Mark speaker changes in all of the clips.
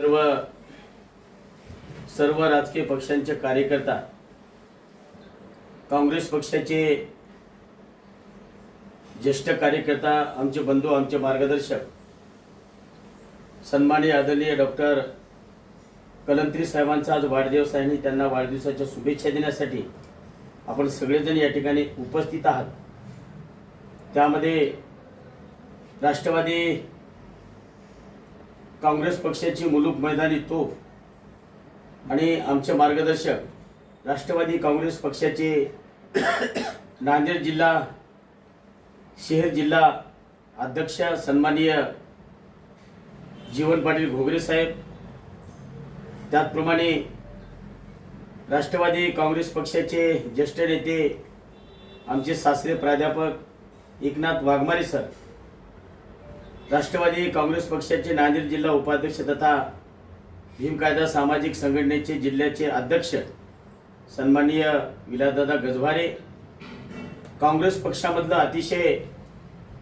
Speaker 1: सर्व सर्व राजकीय पक्षांचे कार्यकर्ता काँग्रेस पक्षाचे ज्येष्ठ कार्यकर्ता आमचे बंधू आमचे मार्गदर्शक सन्माननीय आदरणीय डॉक्टर कलंत्री साहेबांचा आज वाढदिवस आहे आणि त्यांना वाढदिवसाच्या शुभेच्छा देण्यासाठी आपण सगळेजण या ठिकाणी उपस्थित आहात. त्यामध्ये राष्ट्रवादी काँग्रेस पक्षाची मुलूक मैदानी तोफ आणि आमचे मार्गदर्शक राष्ट्रवादी काँग्रेस पक्षाचे नांदेड जिल्हा शहर जिल्हा अध्यक्ष सन्माननीय जीवन पाटील घोगरे साहेब त्याचप्रमाणे राष्ट्रवादी काँग्रेस पक्षाचे ज्येष्ठ नेते आमचे सासरे प्राध्यापक एकनाथ वाघमारे सर. राष्ट्रवादी काँग्रेस पक्षाचे नांदेड जिल्हा उपाध्यक्ष तथा भीम कायदा सामाजिक संघटनेचे जिल्ह्याचे अध्यक्ष सन्माननीय विलासदादा गजभारे काँग्रेस पक्षामधलं अतिशय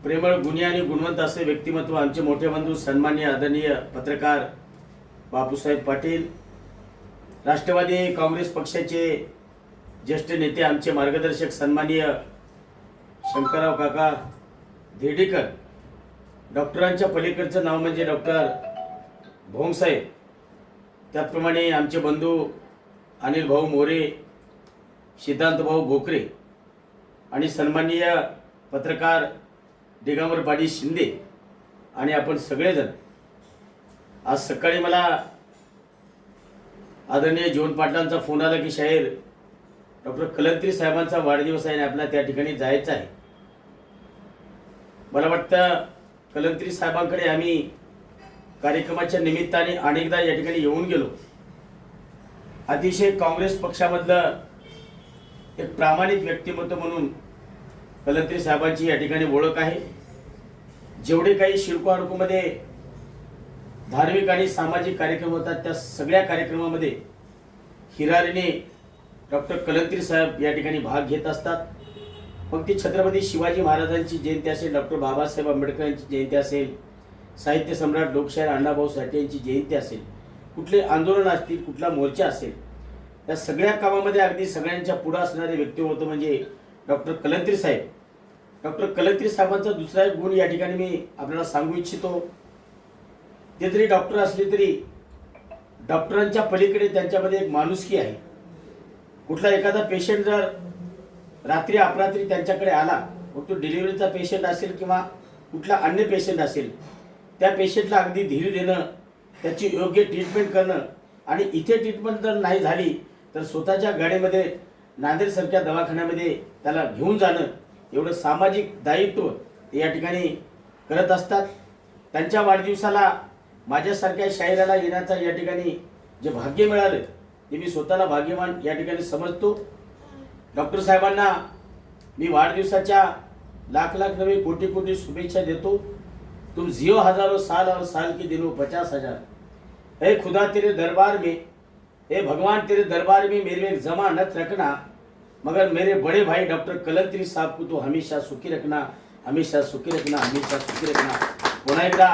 Speaker 1: प्रेमळ गुणी आणि गुणवंत असे व्यक्तिमत्व आमचे मोठे बंधू सन्माननीय आदरणीय पत्रकार बापूसाहेब पाटील राष्ट्रवादी काँग्रेस पक्षाचे ज्येष्ठ नेते आमचे मार्गदर्शक सन्माननीय शंकरराव काका धेडेकर डॉक्टरांच्या पलीकडचं नाव म्हणजे डॉक्टर भोंगसाहेब त्याचप्रमाणे आमचे बंधू अनिल भाऊ मोरे सिद्धांत भाऊ भोकरे आणि सन्माननीय पत्रकार दिगंबर पाडी शिंदे आणि आपण सगळेजण. आज सकाळी मला आदरणीय जीवन पाटलांचा फोन आला की शाहीर डॉक्टर कलंत्री साहेबांचा वाढदिवस आहे आणि आपल्याला त्या ठिकाणी जायचं आहे. मला वाटतं कलंत्री साहेबांकडे आम्ही कार्यक्रमाच्या निमित्ताने अनेकदा या ठिकाणी येऊन गेलो. अतिशय काँग्रेस पक्षामधलं एक प्रामाणिक व्यक्तिमत्व म्हणून कलंत्री साहेबांची या ठिकाणी ओळख आहे. जेवढे काही शिल्पो अडकूमध्ये धार्मिक आणि सामाजिक कार्यक्रम होतात त्या सगळ्या कार्यक्रमामध्ये हिरारीने डॉक्टर कलंत्री साहेब या ठिकाणी भाग घेत असतात. मग ती छत्रपती शिवाजी महाराजांची जयंती असेल डॉक्टर बाबासाहेब आंबेडकर यांची जयंती असेल साहित्य सम्राट लोकशाहीर अण्णाभाऊ साठे यांची जयंती असेल कुठले आंदोलन असतील कुठला मोर्चा असेल या सगळ्या कामामध्ये अगदी सगळ्यांच्या पुढं असणारे व्यक्तिमत्व म्हणजे डॉक्टर कलंत्री साहेब. डॉक्टर कलंत्री साहेबांचा दुसरा एक गुण या ठिकाणी मी आपल्याला सांगू इच्छितो. ते जरी डॉक्टर असले तरी डॉक्टरांच्या पलीकडे त्यांच्यामध्ये एक माणुसकी आहे. कुठला एखादा पेशंट जर रात्री अपरात्री त्यांच्याकडे आला मग तो डिलिव्हरीचा पेशंट असेल किंवा कुठला अन्य पेशंट असेल त्या पेशंटला अगदी धीर देणं त्याची योग्य ट्रीटमेंट करणं आणि इथे ट्रीटमेंट जर नाही झाली तर स्वतःच्या गाडीमध्ये नांदेडसारख्या दवाखान्यामध्ये त्याला घेऊन जाणं एवढं सामाजिक दायित्व ते या ठिकाणी करत असतात. त्यांच्या वाढदिवसाला माझ्यासारख्या शाहिराला येण्याचा या ठिकाणी जे भाग्य मिळालं ते मी स्वतःला भाग्यवान या ठिकाणी समजतो. डॉक्टर साहेबांना मी वाढदिवसाच्या लाख लाख नवे कोटी कोटी शुभेच्छा देतो. तुम जियो हजारों साल और साल की दिनों पचास हजार. हे खुदा तेरे दरबार में हे भगवान तेरे दरबार में मेरे जमा नत रखना मगर मेरे बड़े भाई डॉक्टर कलंत्री साहब को तो हमेशा सुखी रखना हमेशा सुखी रखना हमेशा सुखी रखना. पुन्हा एकदा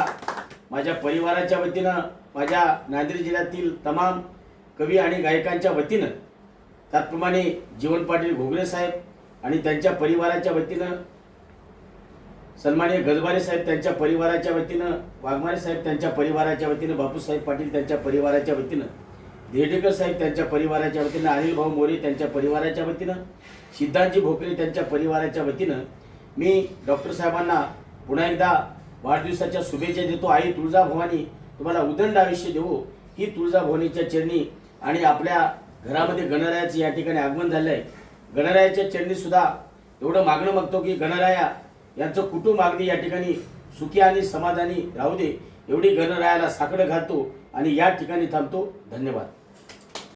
Speaker 1: माझ्या परिवाराच्या वतीनं माझ्या नांदेड जिल्ह्यातील तमाम कवी आणि गायकांच्या वतीनं त्याचप्रमाणे जीवन पाटील घोगरे साहेब आणि त्यांच्या परिवाराच्या वतीनं सन्मान्य गजबारे साहेब त्यांच्या परिवाराच्या वतीनं वाघमारे साहेब त्यांच्या परिवाराच्या वतीनं बापूसाहेब पाटील त्यांच्या परिवाराच्या वतीनं देडेकर साहेब त्यांच्या परिवाराच्या वतीनं अनिल भाऊ मोरे त्यांच्या परिवाराच्या वतीनं सिद्धांतजी भोकरे त्यांच्या परिवाराच्या वतीनं मी डॉक्टर साहेबांना पुन्हा एकदा वाढदिवसाच्या शुभेच्छा देतो. आई तुळजाभवानी तुम्हाला उदंड आयुष्य देऊ ही तुळजाभवानीच्या चरणी आणि आपल्या घरामध्ये गणरायाचं या ठिकाणी आगमन झालं आहे गणरायाच्या चरणी सुद्धा एवढं मागणं मागतो की गणराया यांचं कुटुंब अगदी या ठिकाणी सुखी आणि समाधानी राहू दे. एवढी गणरायाला साकडं घालतो आणि या ठिकाणी थांबतो. धन्यवाद.